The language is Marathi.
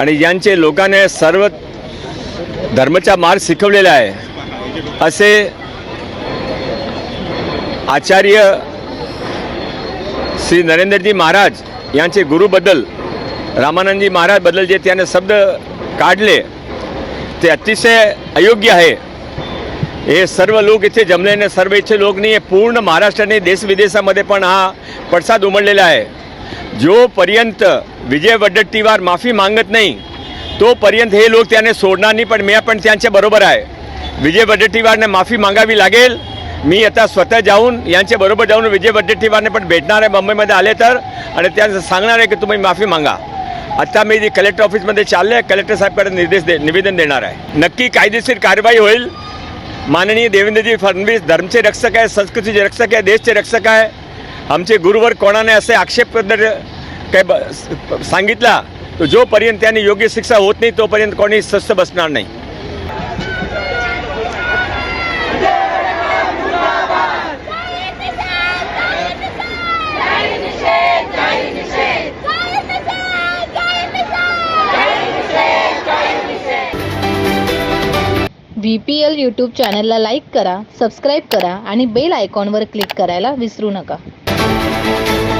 आणि यांचे लोकांना सर्व धर्माचा मार्ग शिकवलेला आहे. असे आचार्य श्री नरेंद्रजी महाराज यांचे गुरुबद्दल रामानंदजी महाराजबद्दल जे त्याने शब्द काढले ते अतिशय अयोग्य आहे. हे सर्व लोक इथे जमलेले सर्व इथे लोक नाही पूर्ण महाराष्ट्राने देशविदेशामध्ये पण हा पडसाद उमडलेला आहे. जोपर्यंत विजय वडट्टीवार माफी मागत नाही तोपर्यंत हे लोक त्याने सोडणार नाही पण मी पण त्यांच्या बरोबर आहे. विजय वडट्टीवारने माफी मागावी लागेल. मी आता स्वतः जाऊन यांच्याबरोबर जाऊन विजय वडट्टीवारने पण भेटणार आहे मुंबईमध्ये आले तर. आणि त्यांचं सांगणार आहे की तुम्ही माफी मागा. आता मी कलेक्टर ऑफिसमध्ये चालले आहे कलेक्टर साहेबकडे निर्देश दे निवेदन देणार आहे. नक्की कायदेशीर कारवाई होईल. माननीय देवेंद्रजी फडणवीस धर्मचे रक्षक आहे संस्कृतीचे रक्षक आहे देशचे रक्षक आहे. आमचे गुरुवर कोणाने असे आक्षेप काय ब- सांगितला तर जोपर्यंत त्यांनी योग्य शिक्षा होत नाही तोपर्यंत कोणी स्वस्थ बसणार नाही. व्ही पी एल यूट्यूब चॅनलला लाईक करा सबस्क्राईब करा आणि बेल आयकॉनवर क्लिक करायला विसरू नका. Thank you.